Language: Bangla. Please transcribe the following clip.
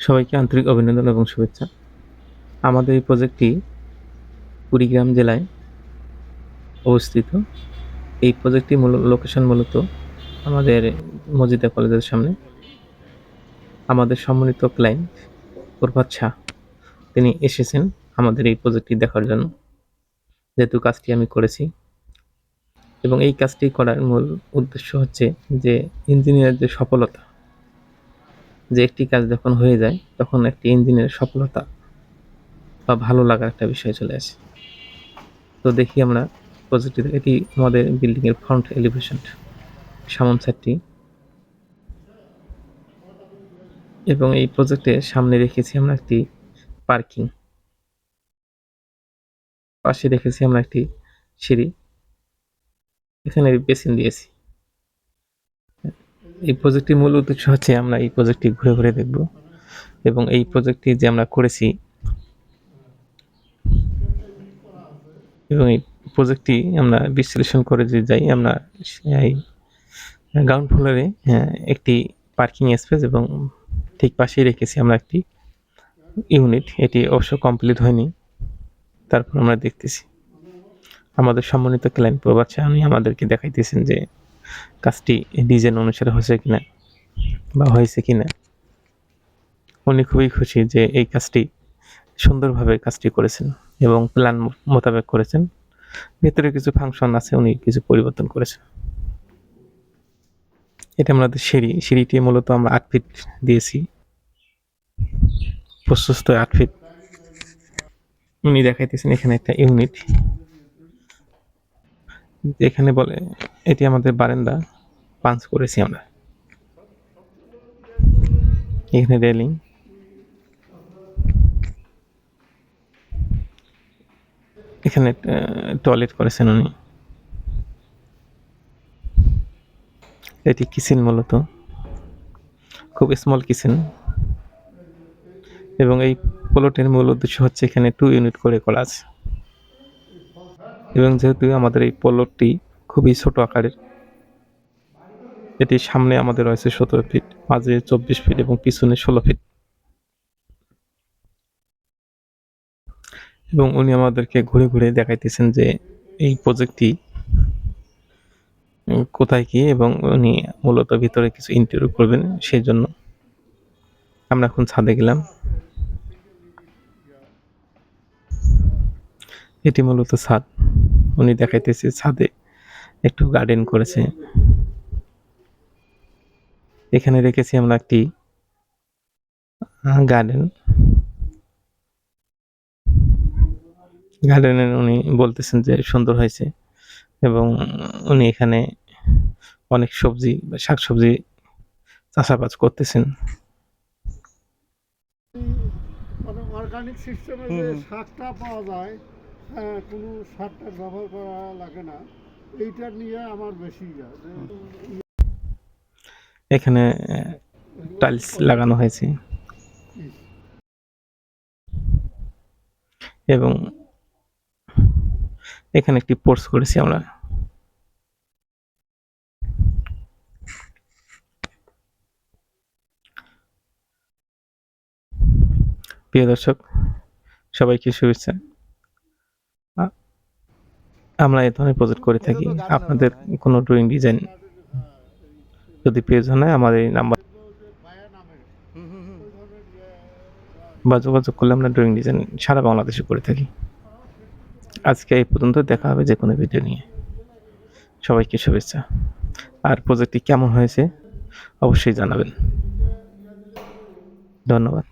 সবাইকে আন্তরিক অভিনন্দন এবং শুভেচ্ছা। আমাদের এই প্রজেক্টটি কুড়িগ্রাম জেলায় অবস্থিত। এই প্রজেক্টটি মূল লোকেশন মূলত আমাদের মজিদা কলেজের সামনে। আমাদের সম্মানিত ক্লায়েন্ট প্রভাত শাহ। তিনি এসেছেন আমাদের এই প্রজেক্টটি দেখার জন্য। যেহেতু কাজটি আমি করেছি। এবং এই কাজটি করার মূল উদ্দেশ্য হচ্ছে যে ইঞ্জিনিয়ার যে সফলতা। যে একটি কাজ যখন হয়ে যায়, তখন একটি ইঞ্জিনের সফলতা বা ভালো লাগার একটা বিষয় চলে আসে। তো দেখি আমরা প্রজেক্টটি এটি আমাদের বিল্ডিং এর ফ্রন্ট এলিভেশন সামন সাইডটি এবং এই প্রজেক্টের সামনে রেখেছি আমরা একটি পার্কিং পাশে রেখেছি আমরা একটি সিঁড়ি। এখানে বেসিন দিয়েছি। এই প্রজেক্টটির মূল উদ্দেশ্য হচ্ছে আমরা এই প্রজেক্টটি ঘুরে ঘুরে দেখব এবং এই প্রজেক্টটি যে আমরা করেছি এবং এই প্রজেক্টটি আমরা বিশ্লেষণ করে যে যাই আমরা এই গ্রাউন্ড ফ্লোরে একটি পার্কিং স্পেস এবং ঠিক পাশেই রেখেছি আমরা একটি ইউনিট এটি অবশ্য কমপ্লিট হয়নি। তারপর আমরা দেখতেছি। আমাদের সম্মানিত ক্লায়েন্ট প্রবাদ উনি আমাদেরকে দেখাইতেছেন যে কাজটি ডিজাইন অনুসারে হয়েছে কিনা বা হয়েছে কিনা, উনি খুবই খুশি যে এই কাজটি সুন্দরভাবে কাজটি করেছেন এবং প্ল্যান মোতাবেক করেছেন। ভেতরে কিছু ফাংশন আছে, উনি কিছু পরিবর্তন করেছেন। এটা আমাদের সিঁড়ি, সিঁড়িটি মূলত আমরা আট ফিট দিয়েছি। প্রশস্ত আট ফিট। উনি দেখাইতেছেন এখানে একটা ইউনিট। এখানে বলে এটি আমাদের বারান্দা, পাঞ্চ করেছি আমরা। এখানে রেলিং। এখানে টয়লেট করেছেন উনি। এটি কিচেন মূলত। খুব স্মল কিচেন। এবং এই প্লটের মূল উদ্দেশ্য হচ্ছে এখানে টু ইউনিট করে করা আছে। এবং যেহেতু আমাদের এই প্লটটি খুবই ছোট আকারের। এটি সামনে আমাদের রয়েছে সতেরো ফিট মাঝে চব্বিশ ফিট এবং পিছনে ষোলো ফিট এবং উনি আমাদেরকে ঘুরে ঘুরে দেখাইতেছেন যে এই প্রজেক্টটি কোথায় কি এবং উনি মূলত ভিতরে কিছু ইন্টারভিউ করবেন সেই জন্য আমরা এখন ছাদে গেলাম। এটি মূলত ছাদ। উনি দেখাইতেছে ছাদে একটু গার্ডেন করেছে। এখানে রেখেছি আমরা একটি গার্ডেন গার্ডেনের উনি বলতেছেন যে সুন্দর হয়েছে এবং উনি এখানে অনেক সবজি বা শাকসবজি চাষাবাদ করতেছেন। অর্গানিক সিস্টেমে যে সারটা পাওয়া যায় হ্যাঁ, কোনো সারটা ব্যবহার করা লাগে না। এইটা নিয়ে আমার বেশি এখানে টাইলস লাগানো হয়েছে। এবং এখানে একটি পোর্স করেছি আমরা। প্রিয় দর্শক, সবাইকে শুভেচ্ছা। আমরা এই ধরনের প্রজেক্ট করে থাকি। আপনাদের কোনো ড্রয়িং ডিজাইন যদি প্রয়োজন হয়, আমাদের এই নাম্বার বা যোগাযোগ করলে আমরা ড্রয়িং ডিজাইন সারা বাংলাদেশে করে থাকি। আজকে এই পর্যন্ত দেখা হবে যে কোনো ভিডিও নিয়ে। সবাইকে শুভেচ্ছা। আর প্রজেক্টটি কেমন হয়েছে, অবশ্যই জানাবেন। ধন্যবাদ।